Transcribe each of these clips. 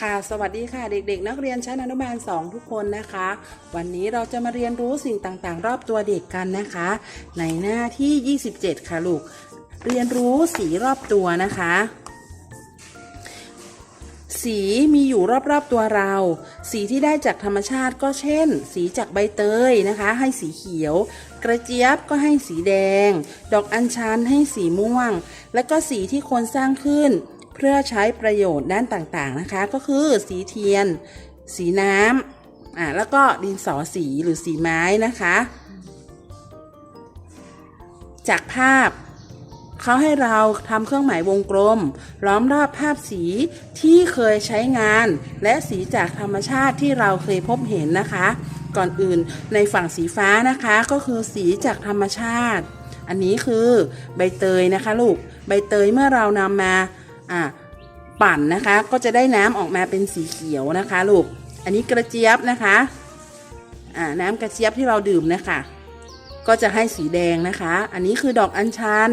ค่ะ สวัสดีค่ะ เด็กๆ นักเรียนชั้นอนุบาล 2 ทุกคนนะคะ วันนี้เราจะมาเรียนรู้สิ่งต่างๆ รอบตัวเด็กกันนะคะ ในหน้าที่ 27 ค่ะลูก เรียนรู้สีรอบตัวนะคะ สีมีอยู่รอบๆตัวเรา สีที่ได้จากธรรมชาติก็เช่น สีจากใบเตยนะคะ ให้สีเขียว กระเจี๊ยบก็ให้สีแดง ดอกอัญชันให้สีม่วง และก็สีที่คนสร้างขึ้น เพื่อใช้ประโยชน์ด้านต่างๆนะคะ ก็คือสีเทียน สีน้ำอ่าแล้วก็ดินสอสีหรือสีไม้นะคะ จากภาพเขาให้เราทำเครื่องหมายวงกลม ล้อมรอบภาพสีที่เคยใช้งาน และสีจากธรรมชาติที่เราเคยพบเห็นนะคะ ก่อนอื่นในฝั่งสีฟ้านะคะก็คือสีจากธรรมชาติ อันนี้คือใบเตยนะคะลูก ใบเตยเมื่อเรานำมา อะปั่นนะคะก็จะได้น้ำออกมาเป็นสีเขียวนะคะลูก อันนี้กระเจี๊ยบนะคะอ่าน้ำกระเจี๊ยบที่เราดื่มนะคะก็จะให้สีแดงนะคะ อันนี้คือดอกอัญชัน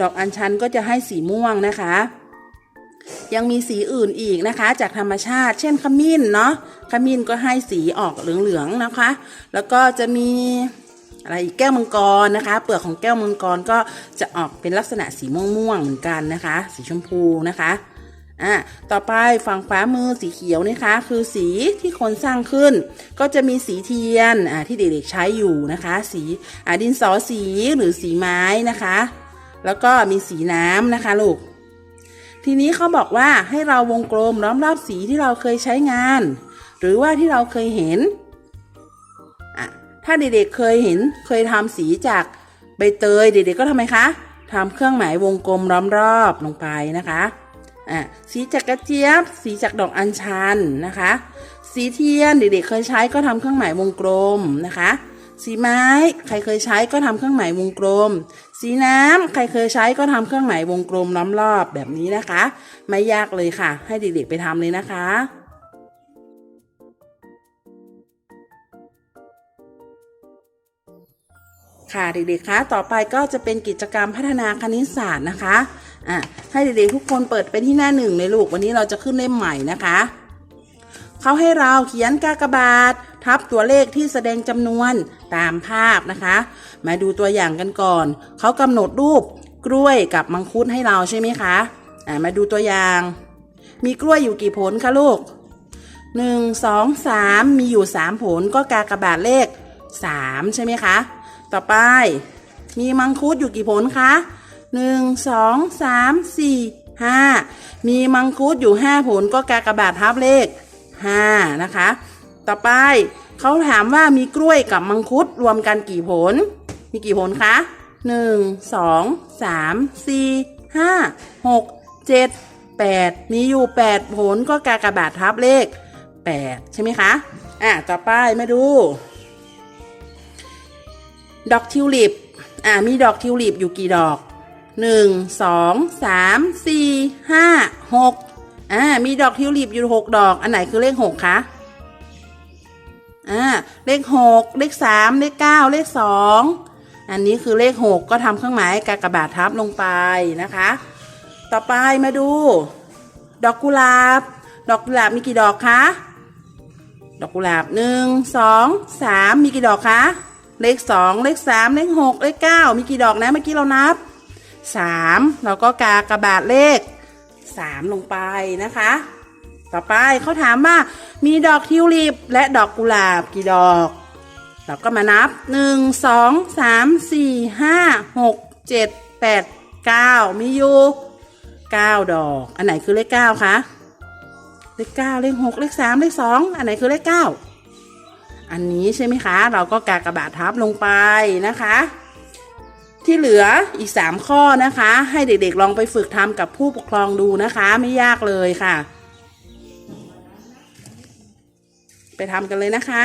ดอกอัญชันก็จะให้สีม่วงนะคะ ยังมีสีอื่นอีกนะคะ จากธรรมชาติ เช่นขมิ้นเนาะขมิ้นก็ให้สีออกเหลืองๆนะคะ แล้วก็จะมี อะไรอีกแก้วมังกรนะคะ เปลือกของแก้วมังกรก็จะออกเป็นลักษณะสีม่วงๆเหมือนกันนะคะ สีชมพูนะคะอะต่อไปฝั่งขวามือสีเขียวนะคะ คือสีที่คนสร้างขึ้น ก็จะมีสีเทียนอะที่เด็กๆใช้อยู่นะคะ สีอะดินสอสีหรือสีไม้นะคะ แล้วก็มีสีน้ำนะคะลูกทีนี้เขาบอกว่าให้เราวงกลมล้อมรอบสีที่เราเคยใช้งาน หรือว่าที่เราเคยเห็น ถ้าเด็กๆเคยเห็นเคยทำสีจากใบเตยเด็กๆก็ทำไมคะทำเครื่องหมายวงกลมล้อมรอบลงไปนะคะอะสีจากกระเจี๊ยบ สีจากดอกอัญชันนะคะ สีเทียนเด็กๆเคยใช้ก็ทำเครื่องหมายวงกลมนะคะ สีไม้ใครเคยใช้ก็ทำเครื่องหมายวงกลม สีน้ำใครเคยใช้ก็ทำเครื่องหมายวงกลมล้อมรอบแบบนี้นะคะ ไม่ยากเลยค่ะ ให้เด็กๆไปทำเลยนะคะ ค่ะเด็กๆคะต่อไปก็จะเป็นกิจกรรมพัฒนาคณิตศาสตร์นะคะอะให้เด็กๆทุกคนเปิดไปที่หน้าหนึ่งเลยลูกวันนี้เราจะขึ้นเล่มใหม่นะคะเขาให้เราเขียนกากบาท ทับตัวเลขที่แสดงจำนวนตามภาพนะคะ มาดูตัวอย่างกันก่อน เขากำหนดรูปกล้วยกับมังคุดให้เราใช่ไหมคะอะมาดูตัวอย่าง มีกล้วยอยู่กี่ผลคะลูกหนึ่งสองสามมีอยู่สามผลก็กากบาทเลขสามใช่ไหมคะ ต่อไป มีมังคุดอยู่กี่ผลคะหนึ่งสองสามสี่ห้ามีมังคุดอยู่ห้าผลก็กากระบาททับเลขห้านะคะ ต่อไปเขาถามว่ามีกล้วยกับมังคุดรวมกันกี่ผล มีกี่ผลคะหนึ่งสองสามสี่ห้าหกเจ็ดแปดมีอยู่แปดผลก็กากระบาททับเลขแปดใช่ไหมคะ อะ ต่อไปมาดู ดอกทิวลิป อ่า มีดอกทิวลิปอยู่กี่ดอกหนึ่งสองสามสี่ห้าหกอ่า มีดอกทิวลิปอยู่หกดอก อันไหนคือเลขหกคะ อ่า เลขหกเลขสามเลขเก้าเลขสองอันนี้คือเลขหกก็ทำเครื่องหมายกากบาททับลงไปนะคะ ต่อไปมาดู ดอกกุหลาบ ดอกกุหลาบมีกี่ดอกคะ ดอกกุหลาบหนึ่งสองสามมีกี่ดอกคะ เลขสองเลขสามเลขหกเลขเก้ามีกี่ดอกนะเมื่อกี้เรานับสามเราก็กากระบาดเลขสามลงไปนะคะ ต่อไปเขาถามว่ามีดอกทิวลิปและดอกกุหลาบกี่ดอก เราก็มานับหนึ่งสองสามสี่ห้าหกเจ็ดแปดเก้ามีอยู่เก้าดอก อันไหนคือเลขเก้าคะเลขเก้าเลขหกเลขสามเลขสองอันไหนคือเลขเก้า อันนี้ใช่ไหมคะ เราก็กากระบาดทับลงไปนะคะ ที่เหลืออีกสามข้อนะคะ ให้เด็กๆลองไปฝึกทำกับผู้ปกครองดูนะคะ ไม่ยากเลยค่ะ ไปทำกันเลยนะคะ